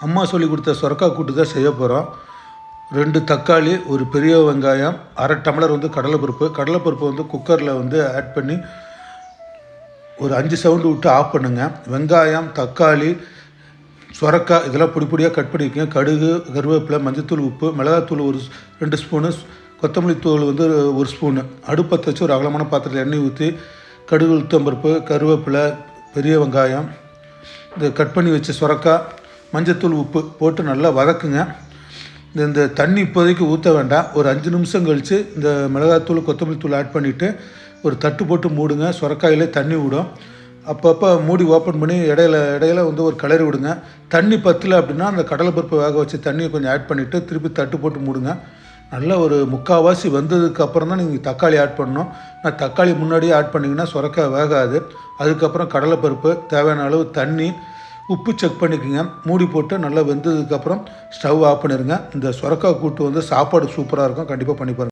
அம்மா சொல்லி கொடுத்த சொரக்கா கூட்டு தான் செய்ய போகிறோம் ரெண்டு தக்காளி ஒரு பெரிய வெங்காயம் அரை டம்ளர் வந்து கடலைப்பருப்பு. கடலைப்பருப்பு வந்து குக்கரில் வந்து ஆட் பண்ணி ஒரு அஞ்சு சவுண்டு விட்டு ஆஃப் பண்ணுங்கள் வெங்காயம் தக்காளி சொரக்காய் இதெல்லாம் பொடி பொடியாக கட் பண்ணிக்கோங்க. கடுகு கருவேப்பிலை மஞ்சத்தூள் உப்பு மிளகாத்தூள் ஒரு ரெண்டு ஸ்பூனு கொத்தமல்லி தூள் வந்து ஒரு ஸ்பூனு அடுப்பத்தை வச்சு ஒரு அகலமான பாத்திரத்தில் எண்ணெய் ஊற்றி கடுகு உளுத்தம்பருப்பு கருவேப்பிலை பெரிய வெங்காயம் இந்த கட் பண்ணி வச்ச சொரக்காய் மஞ்சத்தூள் உப்பு போட்டு நல்லா வதக்குங்க. இந்த இந்த தண்ணி இப்போதைக்கு ஊற்ற வேண்டாம். ஒரு அஞ்சு நிமிஷம் கழித்து இந்த மிளகாத்தூள் கொத்தமல்லி தூள் ஆட் பண்ணிவிட்டு ஒரு தட்டு போட்டு மூடுங்க. சுரக்காயிலே தண்ணி விடும் அப்பப்போ மூடி ஓப்பன் பண்ணி இடையில இடையில வந்து ஒரு கிளறி விடுங்க. தண்ணி பத்தில் அப்படின்னா அந்த கடலைப்பருப்பு வேக வச்சு தண்ணியை கொஞ்சம் ஆட் பண்ணிவிட்டு திருப்பி தட்டு போட்டு மூடுங்க. நல்லா ஒரு முக்கால்வாசி வந்ததுக்கு அப்புறம் தான் நீங்கள் தக்காளி ஆட் பண்ணணும். நான் தக்காளி முன்னாடியே ஆட் பண்ணிங்கன்னா சுரக்காய் வேகாது. அதுக்கப்புறம் கடலைப்பருப்பு தேவையான அளவு தண்ணி உப்பு செக் பண்ணிக்கோங்க. மூடி போட்டு நல்லா வெந்ததுக்கப்புறம் ஸ்டவ் ஆஃப் பண்ணிடுங்க இந்த சுரக்காய் கூட்டு வந்து சாப்பாடு சூப்பராக இருக்கும். கண்டிப்பாக பண்ணி பாருங்கள்